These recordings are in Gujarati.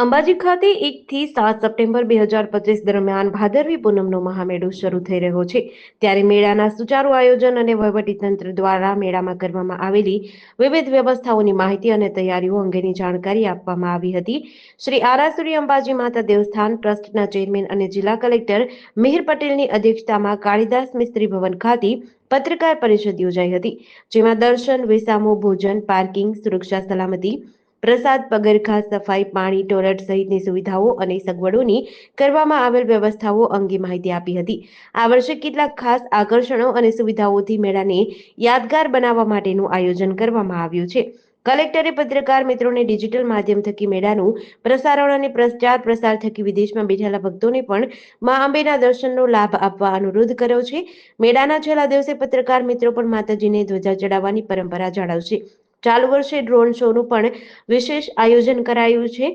અંબાજી ખાતે એકથી સાત સપ્ટેમ્બર બે હજાર પચીસ દરમિયાન ભાદરવી પૂનમનો મહામેળો શરૂ થઈ રહ્યો છે. ત્યારે મેળાના સુચારુ આયોજન અને વહીવટીતંત્ર દ્વારા મેળામાં કરવામાં આવેલી વિવિધ વ્યવસ્થાઓની માહિતી અને તૈયારીઓ અંગેની જાણકારી આપવામાં આવી હતી. શ્રી આરાસુરી અંબાજી માતા દેવસ્થાન ટ્રસ્ટના ચેરમેન અને જિલ્લા કલેક્ટર મિહિર પટેલની અધ્યક્ષતામાં કાળીદાસ મિસ્ત્રી ભવન ખાતે પત્રકાર પરિષદ યોજાઈ હતી, જેમાં દર્શન, વિસામો, ભોજન, પાર્કિંગ, સુરક્ષા, સલામતી પ્રસાદ, પગરખા, સફાઈ, પાણી ટોયલેટ સહિતની સુવિધાઓ અને સગવડોની કરવામાં આવેલ વ્યવસ્થાઓ અંગે માહિતી આપી હતી. આ વર્ષે કેટલાક ખાસ આકર્ષણો અને સુવિધાઓથી મેળાને યાદગાર બનાવવા માટેનું આયોજન કરવામાં આવ્યું છે. કલેક્ટરે પત્રકાર મિત્રોને ડિજિટલ માધ્યમ થકી મેળાનું પ્રસારણ અને પ્રચાર પ્રસાર થકી વિદેશમાં બેઠેલા ભક્તોને પણ મા અંબેના દર્શનનો લાભ આપવા અનુરોધ કર્યો છે. મેળાના છેલ્લા દિવસે પત્રકાર મિત્રો પણ માતાજીને ધ્વજા ચડાવવાની પરંપરા જાળવશે. ચાલુ વર્ષે ડ્રોન શોનું પણ વિશેષ આયોજન કરાયું છે.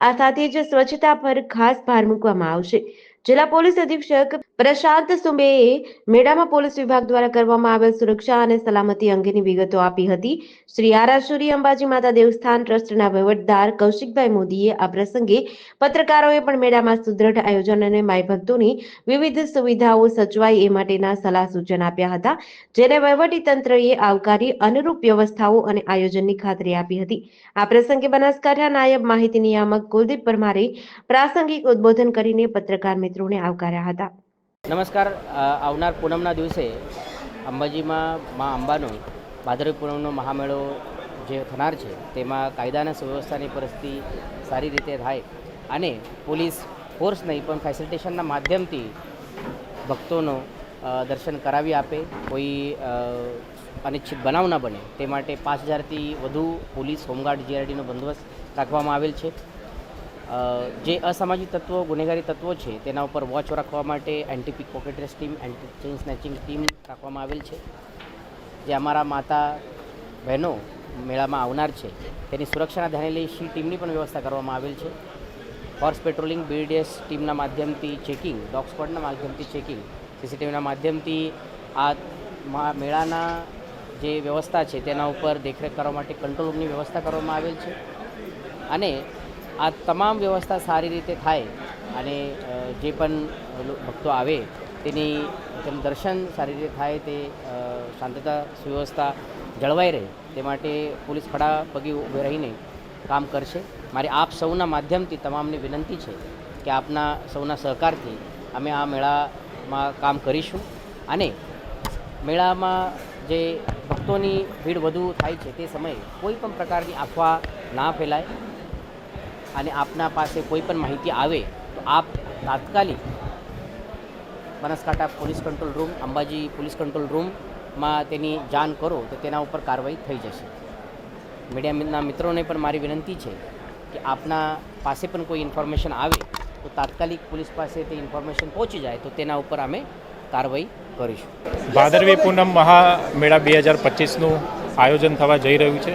આ સાથે જ સ્વચ્છતા પર ખાસ ભાર મૂકવામાં આવશે. જિલ્લા પોલીસ અધિક્ષક પ્રશાંત સુંબેએ મેળામાં પોલીસ વિભાગ દ્વારા કરવામાં આવેલ સુરક્ષા અને સલામતી અંગેની વિગતો આપી હતી. શ્રી આરાસુરી અંબાજી માતા દેવસ્થાન ટ્રસ્ટના વહીવટદાર કૌશિકભાઈ મોદીએ આ પ્રસંગે પત્રકારોએ પણ મેળામાં સુદ્રઢ આયોજન અને માય ભક્તોની વિવિધ સુવિધાઓ સચવાય એ માટેના સલાહ સૂચન આપ્યા હતા, જેને વહીવટી તંત્રએ આવકારી અનુરૂપ વ્યવસ્થાઓ અને આયોજનની ખાતરી આપી હતી. આ પ્રસંગે બનાસકાંઠા નાયબ માહિતી નિયામક કુલદીપ પરમારે પ્રાસંગિક ઉદ્બોધન કરીને પત્રકાર મિત્રોને આવકાર્યા હતા. નમસ્કાર આવનાર પૂનમના દિવસે અંબાજીમાં મા અંબાનો ભાદરવી પૂનમનો મહામેળો જે થનાર છે, તેમાં કાયદાના સુવ્યવસ્થાની પરિસ્થિતિ સારી રીતે થાય અને પોલીસ ફોર્સ નહીં, પણ ફેસિલિટેશનના માધ્યમથી ભક્તોનો દર્શન કરાવી આપે, કોઈ અનિચ્છિત બનાવ ન બને. તે માટે પાંચ હજારથી વધુ પોલીસ હોમગાર્ડ જીઆરડીનો બંદોબસ્ત રાખવામાં આવેલ છે. જે અસામાજિક તત્વો, ગુનેગારી તત્વો છે, તેના ઉપર વોચ રાખવા માટે anti pickpocketers team anti chain snatching team રાખવામાં આવેલ છે. જે અમારા માતા, બહેનો મેળામાં આવનાર છે, તેની સુરક્ષાના ધ્યાને લઈ સી ટીમની પણ વ્યવસ્થા કરવામાં આવેલ છે. હોર્સ પેટ્રોલિંગ બીડીએસ ટીમના માધ્યમથી ચેકિંગ ડોગ સ્ક્વોડના માધ્યમથી ચેકિંગ સીસીટીવીના માધ્યમથી આ મેળાના જે વ્યવસ્થા છે, તેના ઉપર દેખરેખ કરવા માટે કંટ્રોલ રૂમની વ્યવસ્થા કરવામાં આવેલ છે. અને આ તમામ વ્યવસ્થા સારી રીતે થાય અને જે પણ ભક્તો આવે તેની તેનું દર્શન સારી રીતે થાય તે શાંતતા સુવ્યવસ્થા જળવાઈ રહે તે માટે પોલીસ ખડા પગે ઊભે રહીને કામ કરશે. મારી આપ સૌના માધ્યમથી તમામને વિનંતી છે કે આપના સૌના સહકારથી અમે આ મેળામાં કામ કરીશું અને મેળામાં જે ભક્તોની ભીડ વધુ થાય છે તે સમયે કોઈ પણ પ્રકારની અફવા ના ફેલાય. અને આપના પાસે કોઈ પણ માહિતી આવે, તો આપ તાત્કાલિક Banaskantha police control room, Ambaji police control રૂમમાં તેની જાણ કરો, તો તેના ઉપર કાર્યવાહી થઈ જશે. મીડિયાના મિત્રોને પણ મારી વિનંતી છે કે આપના પાસે પણ કોઈ ઇન્ફોર્મેશન આવે, તો તાત્કાલિક પોલીસ પાસે તે ઇન્ફોર્મેશન પહોંચી જાય, તો તેના ઉપર અમે કાર્યવાહી કરીશું. ભાદરવી પૂનમ મહામેળા બે હજાર પચીસનું આયોજન થવા જઈ રહ્યું છે.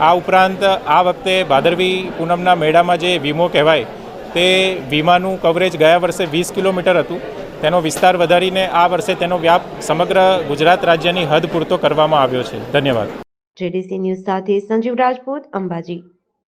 આ ઉપરાંત આ વખતે ભાદરવી પૂનમના મેળામાં જે વીમો કહેવાય, તે વીમાનું કવરેજ ગયા વર્ષે વીસ કિલોમીટર હતું. તેનો વિસ્તાર વધારીને આ વર્ષે તેનો વ્યાપ સમગ્ર ગુજરાત રાજ્યની હદ પૂરતો કરવામાં આવ્યો છે. ધન્યવાદ. જેડીસી ન્યૂઝ સાથે સંજીવ રાજપૂત, અંબાજી.